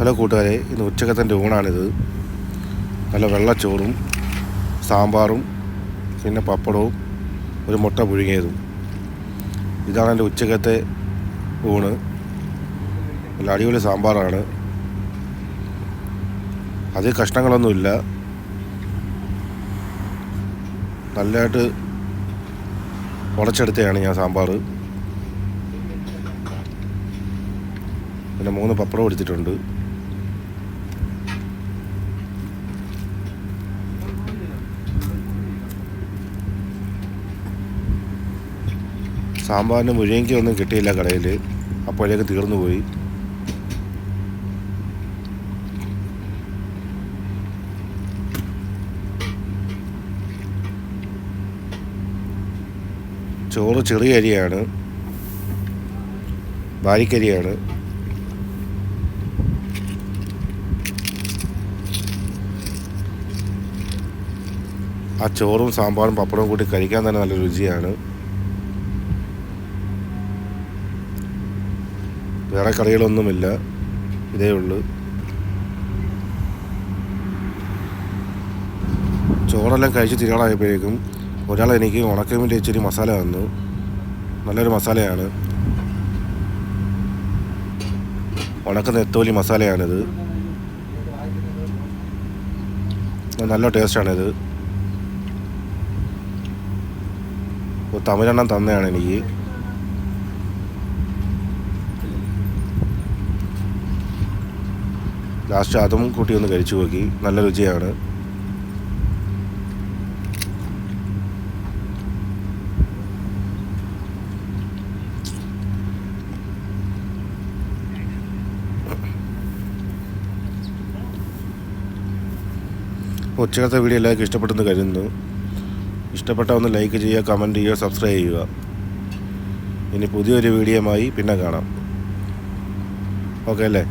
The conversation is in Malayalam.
ഹലോ കൂട്ടുകാരെ ഇന്ന് ഉച്ചക്കത്തിന്റെ ഊണാണിത്. നല്ല വെള്ളച്ചോറും സാമ്പാറും പിന്നെ പപ്പടവും ഒരു മുട്ട പുഴുങ്ങിയതും. ഇതാണ് എന്റെ ഉച്ചക്കത്തെ ഊണ്. നല്ല അടിപൊളി സാമ്പാറാണ്. അതിൽ കഷ്ണങ്ങളൊന്നുമില്ല. നല്ലതായിട്ട് ഉടച്ചെടുത്തതാണ് ഞാൻ സാമ്പാർ പിന്നെ മൂന്ന് പപ്പടം എടുത്തിട്ടുണ്ട് സാമ്പാറിന് ഒന്നും കിട്ടിയില്ല കടയിൽ. അപ്പോഴേക്ക് തീർന്നു പോയി. ചോറ് ചെറിയ അരിയാണ്. ബാരിക്കരിയാണ് ആ ചോറും സാമ്പാറും പപ്പടവും കൂട്ടി കഴിക്കാൻ തന്നെ നല്ല രുചിയാണ്. വേറെ കറികളൊന്നുമില്ല ഇതേ ഉള്ളൂ. ചോറെല്ലാം കഴിച്ച് തിരികളായപ്പോഴേക്കും ഒരാൾ എനിക്ക് ഉണക്കമിന്റെ ഇച്ചിരി മസാല തന്നു. നല്ലൊരു മസാലയാണ്. ഉണക്ക നെത്തോലി മസാലയാണിത്. നല്ല ടേസ്റ്റാണിത്. തമിഴെണ്ണം തന്നെയാണ് എനിക്ക്. ലാസ്റ്റ് അതും കൂട്ടി ഒന്ന് കഴിച്ചു നോക്കി. നല്ല രുചിയാണ്. ഉച്ചക്കത്തെ വീഡിയോ എല്ലാവർക്കും ഇഷ്ടപ്പെട്ടെന്ന് കരുതുന്നു. ഇഷ്ടപ്പെട്ട ഒന്ന് ലൈക്ക് ചെയ്യുക കമന്റ് ചെയ്യുക സബ്സ്ക്രൈബ് ചെയ്യുക. ഇനി പുതിയൊരു വീഡിയോയുമായി പിന്നെ കാണാം. ഓക്കെ അല്ലേ?